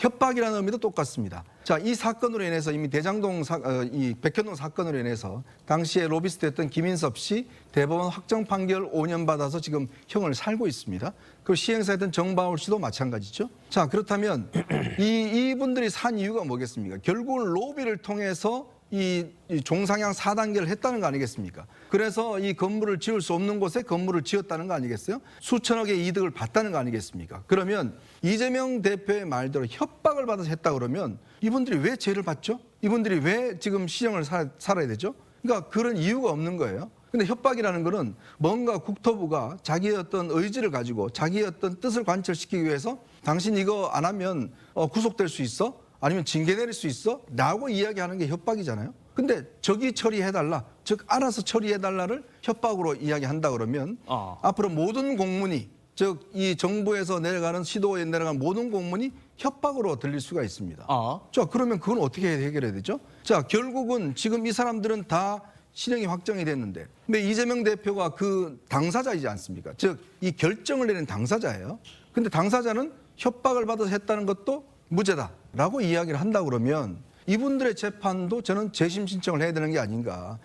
협박이라는 의미도 똑같습니다. 자, 이 사건으로 인해서 이미 대장동 사, 어, 이 백현동 사건으로 인해서 당시에 로비스트였던 김인섭 씨 대법원 확정 판결 5년 받아서 지금 형을 살고 있습니다. 그리고 시행사였던 정바울 씨도 마찬가지죠. 자, 그렇다면 이 이분들이 산 이유가 뭐겠습니까? 결국은 로비를 통해서 이, 이 종상향 4단계를 했다는 거 아니겠습니까? 그래서 이 건물을 지을 수 없는 곳에 건물을 지었다는 거 아니겠어요? 수천억의 이득을 봤다는 거 아니겠습니까? 그러면 이재명 대표의 말대로 협박을 받아서 했다 그러면 이분들이 왜 죄를 받죠? 이분들이 왜 지금 시정을 살, 살아야 되죠? 그러니까 그런 이유가 없는 거예요. 근데 협박이라는 거는 뭔가 국토부가 자기의 어떤 의지를 가지고 자기의 어떤 뜻을 관철시키기 위해서 당신 이거 안 하면 어, 구속될 수 있어? 아니면 징계 내릴 수 있어? 라고 이야기하는 게 협박이잖아요. 근데 저기 처리해달라, 즉 알아서 처리해달라를 협박으로 이야기한다 그러면 어. 앞으로 모든 공문이 즉 이 정부에서 내려가는 시도에 내려가는 모든 공문이 협박으로 들릴 수가 있습니다. 어. 자 그러면 그건 어떻게 해결해야 되죠? 자 결국은 지금 이 사람들은 다 실형이 확정이 됐는데 근데 이재명 대표가 그 당사자이지 않습니까? 즉 이 결정을 내린 당사자예요. 근데 당사자는 협박을 받아서 했다는 것도 무죄다 라고 이야기를 한다 그러면 이분들의 재판도 저는 재심 신청을 해야 되는 게 아닌가.